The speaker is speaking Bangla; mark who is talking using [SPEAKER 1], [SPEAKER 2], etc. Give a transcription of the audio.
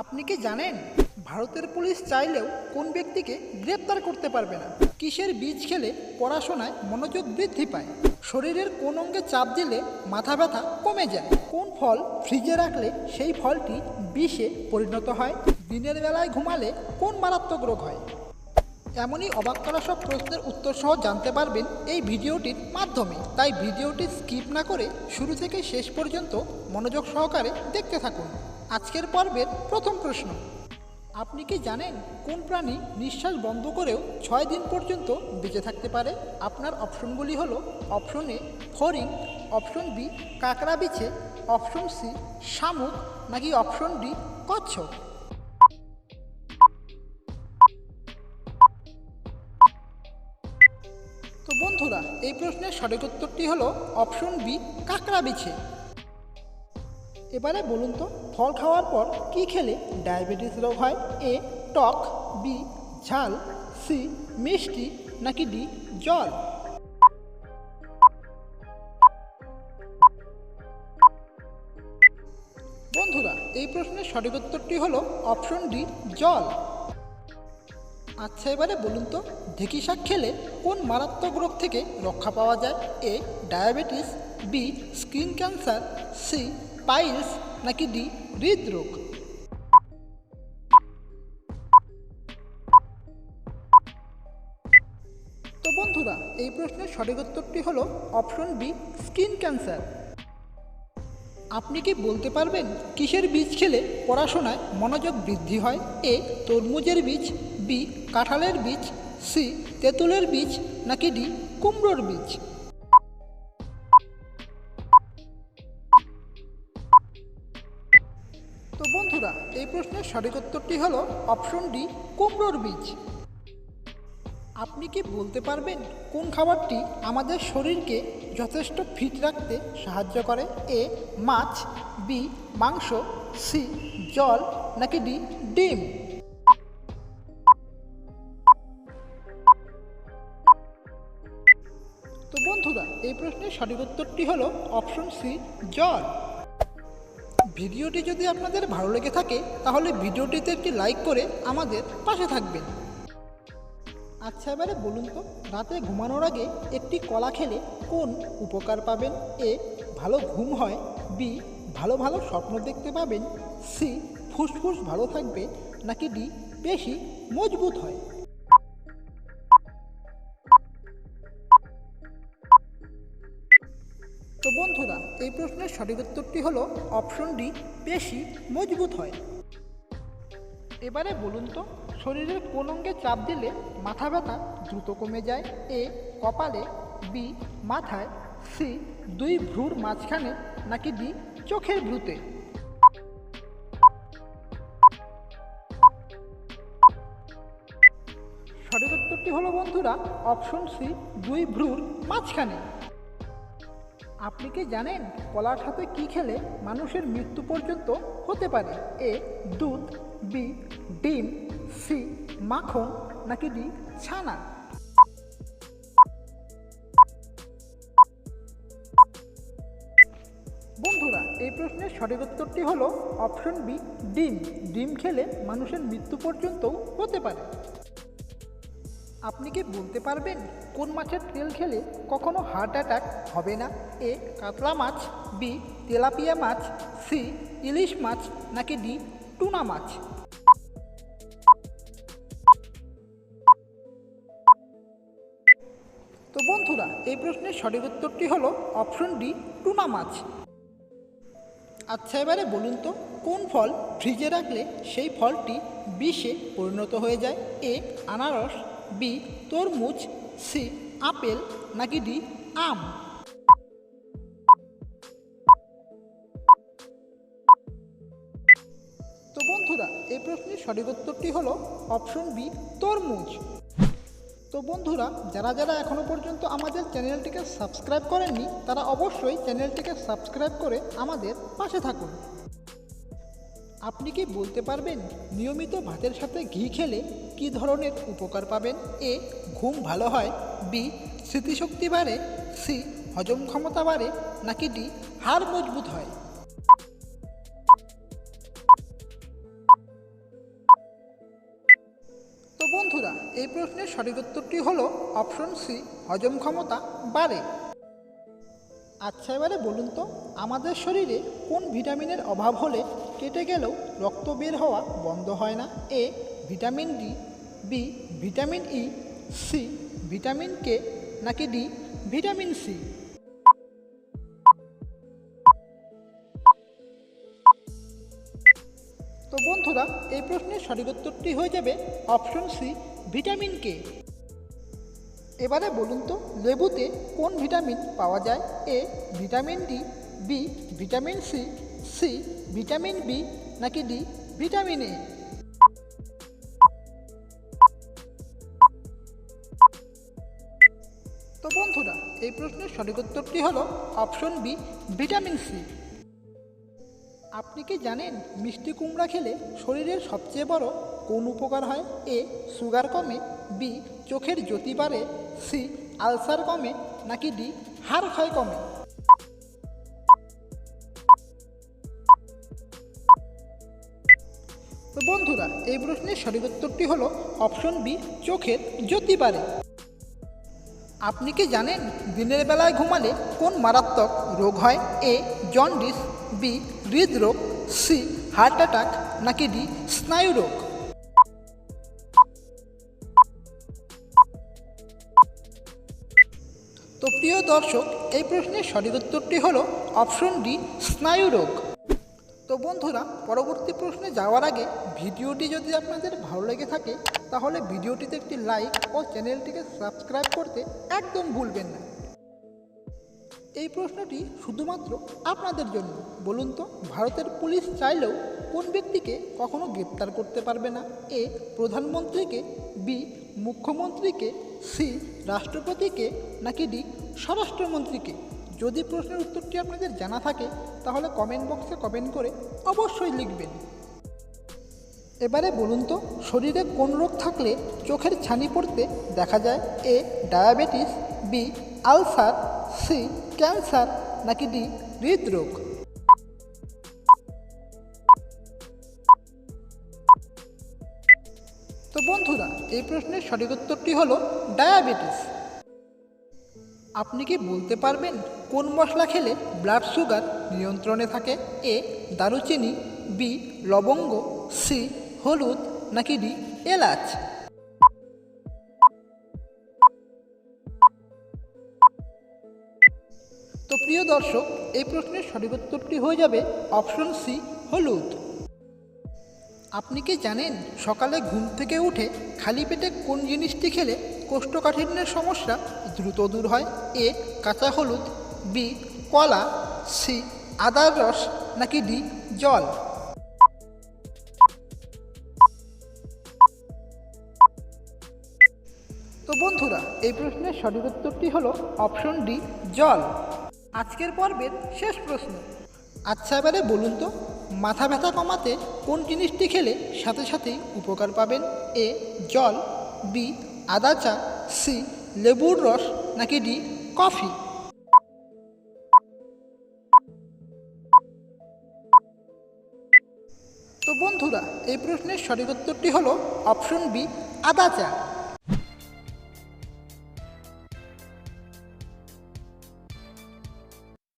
[SPEAKER 1] আপনি কি জানেন ভারতের পুলিশ চাইলেও কোন ব্যক্তিকে গ্রেপ্তার করতে পারবে না? কিসের বীজ খেলে পড়াশোনায় মনোযোগ বৃদ্ধি পায়? শরীরের কোন অঙ্গে চাপ দিলে মাথা ব্যথা কমে যায়? কোন ফল ফ্রিজে রাখলে সেই ফলটি বিষে পরিণত হয়? দিনের বেলায় ঘুমালে কোন মারাত্মক রোগ হয়? এমনই অবাক করা সব প্রশ্নের উত্তর সহ জানতে পারবেন এই ভিডিওটির মাধ্যমে। তাই ভিডিওটি স্কিপ না করে শুরু থেকে শেষ পর্যন্ত মনোযোগ সহকারে দেখতে থাকুন। আজকের পর্বের প্রথম প্রশ্ন। আপনি কি জানেন কোন প্রাণী নিঃশ্বাস বন্ধ করেও ছয় দিন পর্যন্ত বেঁচে থাকতে পারে? আপনার অপশনগুলি হলো অপশন এ, ফরিং, অপশন বি, কাঁকড়া বিছে, অপশন সি, শামুক, নাকি অপশন ডি, কচ্ছপ? তো বন্ধুরা, এই প্রশ্নের সঠিক উত্তরটি হলো অপশন বি, কাঁকড়া বিছে। এবারে বলুন তো, ফল খাওয়ার পর কি খেলে ডায়াবেটিস রোগ হয়? এ, টক, বি, ঝাল, সি, মিষ্টি, নাকি ডি, জল? বন্ধুরা, এই প্রশ্নের সঠিক উত্তরটি হলো অপশন ডি, জল। আচ্ছা এবারে বলুন তো, ঢেঁকি শাক খেলে কোন মারাত্মক রোগ থেকে রক্ষা পাওয়া যায়? A, diabetes, B, skin cancer, C piles নাকি ডি হৃদরোগ? তো বন্ধুরা, এই প্রশ্নের সঠিক উত্তরটি হলো অপশন বি, স্কিন ক্যান্সার। আপনি কি বলতে পারবেন কিসের বীজ খেলে পড়াশোনায় মনোযোগ বৃদ্ধি হয়? এ, তরমুজের বীজ, বি, কাঁঠালের বীজ, সি, তেঁতুলের বীজ নাকি ডি, কুমড়োর বীজ? তো বন্ধুরা, এই প্রশ্নের সঠিক উত্তরটি হলো অপশন ডি কুমড়োর বীজ। আপনি কি বলতে পারবেন কোন খাবারটি আমাদের শরীরকে যথেষ্ট ফিট রাখতে সাহায্য করে? এ, মাছ, বি, মাংস, সি, জল, নাকি ডি, ডিম? তো বন্ধুরা, এই প্রশ্নের সঠিক উত্তরটি হলো অপশন সি জল। ভিডিওটি যদি আপনাদের ভালো লেগে থাকে, তাহলে ভিডিওটিতে একটি লাইক করে আমাদের পাশে থাকবেন। আচ্ছা এবারে বলুন তো, রাতে ঘুমানোর আগে একটি কলা খেলে কোন উপকার পাবেন? এ, ভালো ঘুম হয়। বি, ভালো ভালো স্বপ্ন দেখতে পাবেন। সি, ফুসফুস ভালো থাকবে। নাকি ডি, বেশি মজবুত হয়। তো বন্ধুরা, এই প্রশ্নের সঠিক উত্তরটি হলো অপশন ডি বেশি মজবুত হয়। এবারে বলুন তো, শরীরের কোন অঙ্গে চাপ দিলে মাথা ব্যথা দ্রুত কমে যায়? এ, কপালে, বি, মাথায়, সি, দুই ভ্রুর মাঝখানে, নাকি ডি, চোখের ভ্রুতে? সঠিক উত্তরটি হলো বন্ধুরা, অপশন সি, দুই ভ্রুর মাঝখানে। আপনি কি জানেন কলার সাথে কি খেলে মানুষের মৃত্যু পর্যন্ত হতে পারে? এ, দুধ, বি, ডিম, সি, মাখন, নাকি ডি, ছানা? বন্ধুরা, এই প্রশ্নের সঠিক উত্তরটি হলো অপশন বি, ডিম। ডিম খেলে মানুষের মৃত্যু পর্যন্তও হতে পারে। আপনি কি বলতে পারবেন কোন মাছের তেল খেলে কখনো হার্ট অ্যাটাক হবে না? এ, কাতলা মাছ, বি, তেলাপিয়া মাছ, সি, ইলিশ মাছ, নাকি ডি, টুনা মাছ? তো বন্ধুরা, এই প্রশ্নের সঠিক উত্তরটি হলো অপশন ডি, টুনা মাছ। আচ্ছা এবারে বলুন তো, কোন ফল ফ্রিজে রাখলে সেই ফলটি বিষে পরিণত হয়ে যায়? এ, আনারস বি তরমুজ সি আপেল, নাকি ডি আম? তো বন্ধুরা, এই প্রশ্নের সঠিক উত্তরটি হলো অপশন বি তরমুজ। তো বন্ধুরা, যারা যারা এখনও পর্যন্ত আমাদের চ্যানেলটিকে সাবস্ক্রাইব করেননি, তারা অবশ্যই চ্যানেলটিকে সাবস্ক্রাইব করে আমাদের পাশে থাকুন। আপনি কি বলতে পারবেন নিয়মিত ভাতের সাথে ঘি খেলে কি ধরনের উপকার পাবেন? এ, ঘুম ভালো হয়। বি, স্মৃতিশক্তি বাড়ে। সি, হজম ক্ষমতা বাড়ে। নাকি ডি, হাড় মজবুত হয়। তো বন্ধুরা, এই প্রশ্নের সঠিক উত্তরটি হলো অপশন সি, হজম ক্ষমতা বাড়ে। আচ্ছা এবারে বলুন তো, আমাদের শরীরে কোন ভিটামিনের অভাব হলে কেটে গেলেও রক্ত বের হওয়া বন্ধ হয় না। A vitamin D, B vitamin E, C vitamin K নাকি ডি ভিটামিন সি। তো বন্ধুরা, এই প্রশ্নের সঠিক উত্তরটি হয়ে যাবে অপশন সি, ভিটামিন কে। এবারে বলুন তো, লেবুতে কোন ভিটামিন পাওয়া যায়? A vitamin D, B vitamin C C vitamin B নাকি ডি ভিটামিন এ তো বন্ধুরা, এই প্রশ্নের সঠিক উত্তরটি হলো অপশন বি ভিটামিন সি আপনি কি জানেন মিষ্টি কুমড়া খেলে শরীরের সবচেয়ে বড় কোন উপকার হয়? এ সুগার কমে। বি চোখের জ্যোতি বাড়ে। সি আলসার কমে। নাকি ডি হাড় ক্ষয় কমে? বন্ধুরা, এই প্রশ্নের সঠিক উত্তরটি হলো অপশন বি, চোখের জ্যোতি বাড়ে আপনি কি জানেন দিনের বেলায় ঘুমালে কোন মারাত্মক রোগ হয়? এ, জন্ডিস, বি, হৃদরোগ, সি, হার্ট অ্যাটাক, নাকি ডি, স্নায়ু রোগ? তো প্রিয় দর্শক, এই প্রশ্নের সঠিক উত্তরটি হলো অপশন ডি, স্নায়ু রোগ। তো বন্ধুরা, পরবর্তী প্রশ্নে যাওয়ার আগে ভিডিওটি যদি আপনাদের ভালো লেগে থাকে, তাহলে ভিডিওটিতে একটি লাইক ও চ্যানেলটিকে সাবস্ক্রাইব করতে একদম ভুলবেন না। এই প্রশ্নটি শুধুমাত্র আপনাদের জন্য। বলুন তো, ভারতের পুলিশ চাইলেও কোন ব্যক্তিকে কখনো গ্রেপ্তার করতে পারবে না? এ, প্রধানমন্ত্রীকে, বি, মুখ্যমন্ত্রীকে, সি, রাষ্ট্রপতিকে, নাকি ডি, স্বরাষ্ট্রমন্ত্রীকে? যদি প্রশ্নের উত্তরটি আপনাদের জানা থাকে, তাহলে কমেন্ট বক্সে কমেন্ট করে অবশ্যই লিখবেন। এবারে বলুন তো, শরীরে কোন রোগ থাকলে চোখের ছানি পড়তে দেখা যায়? A, diabetes B ulcer C cancer, নাকি ডি হৃদরোগ? তো বন্ধুরা, এই প্রশ্নের সঠিক উত্তরটি হলো ডায়াবেটিস। আপনি কি বলতে পারবেন কোন মশলা খেলে ব্লাড সুগার নিয়ন্ত্রণে থাকে? এ, দারুচিনি, বি, লবঙ্গ, সি, হলুদ, নাকি ডি, এলাচ? তো প্রিয় দর্শক, এই প্রশ্নের সঠিক উত্তরটি হয়ে যাবে অপশন সি হলুদ। আপনি কি জানেন সকালে ঘুম থেকে উঠে খালি পেটে কোন জিনিসটি খেলে কোষ্ঠকাঠিন্যের সমস্যা দ্রুত দূর হয়? এ, কাঁচা হলুদ বি, কলা, সি আদার রস, নাকি ডি, জল? তো বন্ধুরা, এই প্রশ্নের সঠিক উত্তরটি হলো অপশন ডি, জল। আজকের পর্বের শেষ প্রশ্ন। আচ্ছা এবারে বলুন তো, মাথা ব্যথা কমাতে কোন জিনিসটি খেলে সাথে সাথেই উপকার পাবেন? এ, জল, বি, আদা চা, সি, লেবুর রস, নাকি ডি, কফি? তো বন্ধুরা এই প্রশ্নের সঠিক উত্তরটি হলো অপশন বি আদা চা।